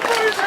todo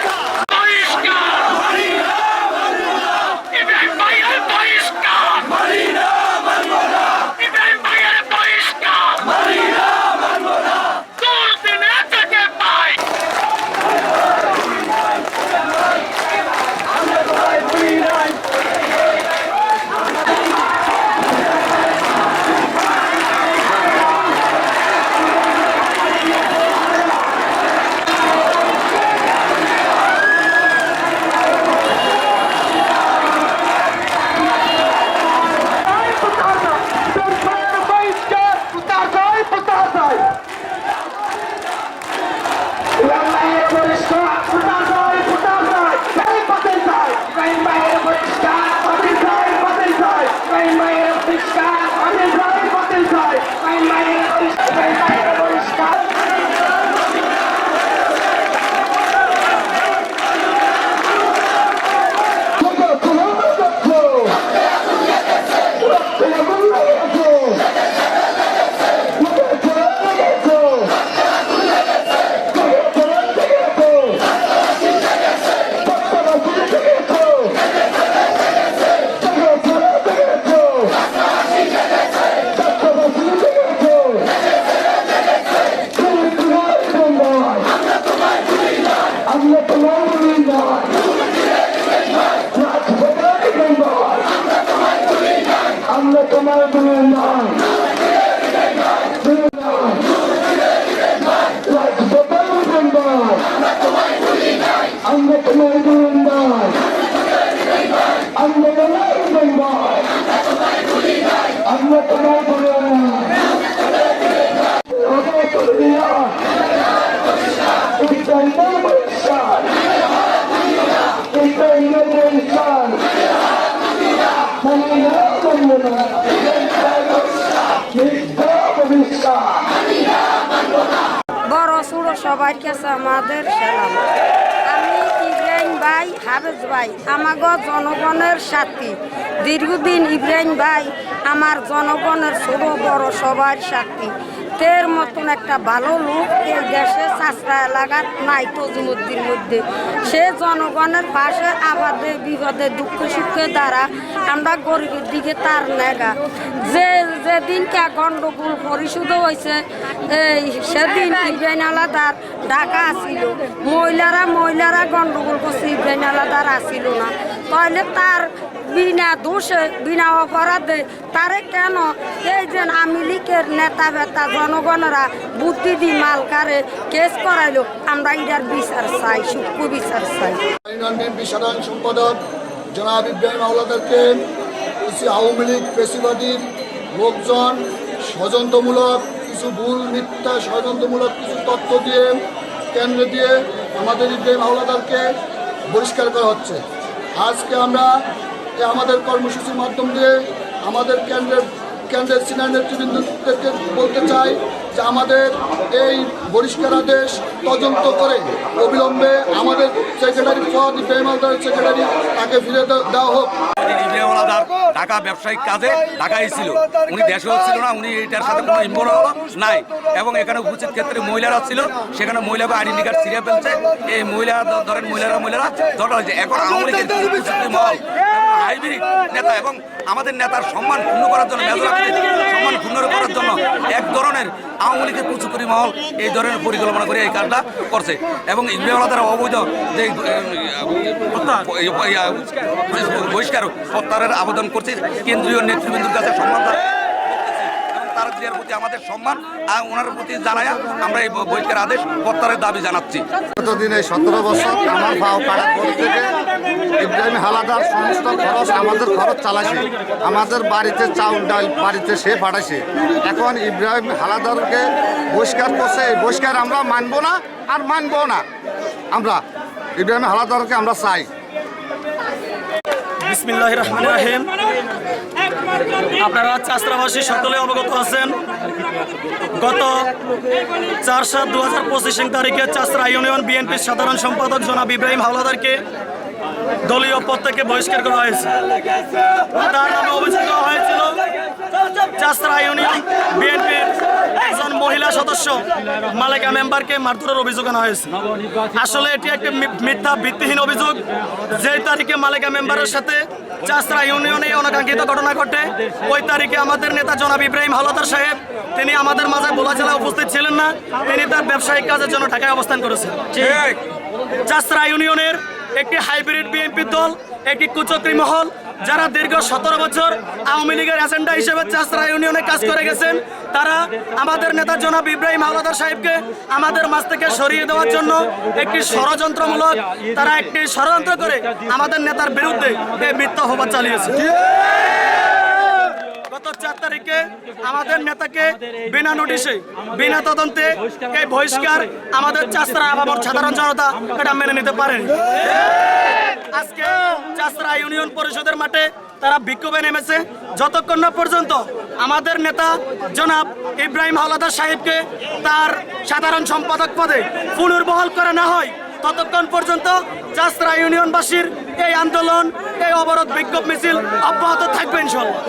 বড় ছোট সবার কাছে আমাদের সালাম। আমি ইব্রাহিম ভাই হাবেজ ভাই, আমাগো জনগণের সাথী। দীর্ঘদিন ইব্রাহিম ভাই আমার জনগণের ছোট বড় সবার সাথী। তের মতন একটা ভালো লোক এই দেশে চাষরা এলাকার নাই তজুমুদ্দির মধ্যে। সে জনগণের পাশে আবাদে বিপদে দুঃখ সুখে দ্বারা আমরা গরিবের দিকে তার নেগা। যে, যেদিনকে গণ্ডগোল পরিশোধ হয়েছে, এই সেদিন ইব্রাহিম আলাদার ডাকা আসিল। মহিলারা মহিলারা গণ্ডগোল করছে, ইব্রাহিম আলাদার আসিল না। তাহলে তার বিনা দোষে, বিনা অপরাধে, তারে কেন? এই যে আওয়ামী লীগের নেতা বেতা জনগণরা বুদ্ধি দি মালকারে কেস করাইলো, আমরা এটার বিচার চাই, সূক্ষ্ম বিচার চাই। সাধারণ সম্পাদক জনাব ইব্রাহিম আওলাদারকে কিছু আওয়ামী লীগ পেশিবাদীর লোকজন ষড়যন্ত্রমূলক কিছু ভুল, মিথ্যা ষড়যন্ত্রমূলক কিছু তথ্য দিয়ে কেন্দ্র দিয়ে আমাদের ইব্রাহিম আওলাদারকে বহিষ্কার করা হচ্ছে। আজকে আমরা এই আমাদের কর্মসূচির মাধ্যম দিয়ে আমাদের কেন্দ্রের কেন্দ্রের সিনিয়র নেতৃবৃন্দদেরকে বলতে চাই যে আমাদের এই বহিষ্কার আদেশ তদন্ত করে অবিলম্বে আমাদের সেক্রেটারি পদ ইব্রাহিম আলদার সেক্রেটারি তাকে ফিরে দেওয়া হোক। ঢাকা ব্যবসায়িক কাজে ঢাকায় ছিল। উনি দেশেও ছিল না উনি এটার সাথে কোনো ইনভলভ নাই। এবং এখানে উপস্থিত ক্ষেত্রে মহিলারা ছিল সেখানে মহিলাকে আইডেন্টি কার্ড ছিঁড়ে ফেলছে। এই মহিলা ধরেন মহিলারা মহিলারা দরকার হয়েছে। এখন আওয়ামী লীগের কিছু মহল হাইব্রিড নেতা এবং আমাদের নেতার সম্মান ক্ষুণ্ণ করার জন্য মেজর সম্মান ক্ষুণ্ণ করার জন্য এক ধরনের আওয়ামী লীগের কুচুকুরি মহল এই ধরনের পরিকল্পনা করে এই কাজটা করছে এবং ইব্রাহিম তারা অবৈধ যে বহিষ্কার প্রত্যাহারের আবেদন করছে কেন্দ্রীয় নেতৃবৃন্দের কাছে সম্মান। প্রতি আমাদের সম্মান আর ওনার প্রতি জানায়া আমরা এই বহিষ্কার আদেশ প্রত্যাহারের দাবি জানাচ্ছি। গতদিন এই সতেরো বছর আমার ভাও থেকে ইব্রাহিম হালাদার সমস্ত খরচ আমাদের খরচ চালাইছে। আমাদের বাড়িতে চাউল ডাল বাড়িতে সে পাঠাইছে এখন ইব্রাহিম হালাদারকে বহিষ্কার করছে। এই বহিষ্কার আমরা মানবো না আর মানবো না। আমরা ইব্রাহিম হালাদারকে আমরা চাই। বিসমিল্লাহ রহমান রাহিম। আপনারা চাষরাবাসী সকলে অবগত আছেন, গত চার সাত দু হাজার পঁচিশ তারিখে চাষরা ইউনিয়ন বিএনপির সাধারণ সম্পাদক জনাব ইব্রাহিম হাওলাদারকে দলীয় পদ থেকে বহিষ্কার করা হয়েছে। তার নামে অভিযোগ দেওয়া হয়েছিল, চাষরা ইউনিয়ন বিএনপির একজন মহিলা সদস্য মালেকা মেম্বারকে মারধরের অভিযোগ আনা হয়েছে। আসলে এটি একটি মিথ্যা ভিত্তিহীন অভিযোগ। যে তারিখে মালেকা মেম্বারের সাথে চাষরা ইউনিয়নে অনাকাঙ্ক্ষিত ঘটনা ঘটে। ওই তারিখে আমাদের নেতা জনাব ইব্রাহিম হালাদার সাহেব তিনি আমাদের মাঝে বোলা জেলায় উপস্থিত ছিলেন না তিনি তার ব্যবসায়িক কাজের জন্য ঢাকায় অবস্থান করেছেন। চাষরা ইউনিয়নের একটি হাইব্রিড বিএনপি দল একটি কুচক্রি মহল যারা দীর্ঘ সতেরো বছর আওয়ামী লীগের এজেন্ডা হিসেবে চাষরা ইউনিয়নে কাজ করে গেছেন, তারা আমাদের নেতা জনাব ইব্রাহিম হাওলাদার সাহেবকে আমাদের মাছ থেকে সরিয়ে দেওয়ার জন্য একটি ষড়যন্ত্রমূলক, তারা একটি ষড়যন্ত্র করে আমাদের নেতার বিরুদ্ধে এই মিথ্যা হবা চালিয়েছে। চার তারিখে আমাদের নেতাকে বিনা নোটিশে বিনা তদন্তে এই বহিষ্কার আমাদের চাষরা আবার সাধারণ জনতা এটা মেনে নিতে পারেন। আজকে চাষরা ইউনিয়ন পরিষদের মাঠে তারা বিক্ষোভে নেমেছে। যতক্ষণ না পর্যন্ত আমাদের নেতা জনাব ইব্রাহিম হাওলাদার সাহেবকে তার সাধারণ সম্পাদক পদে পুনর্বহাল করা না হয়, ততক্ষণ পর্যন্ত চাষরা ইউনিয়নবাসীর এই আন্দোলন, এই অবরোধ বিক্ষোভ মিছিল অব্যাহত থাকবে ইনশাল্লাহ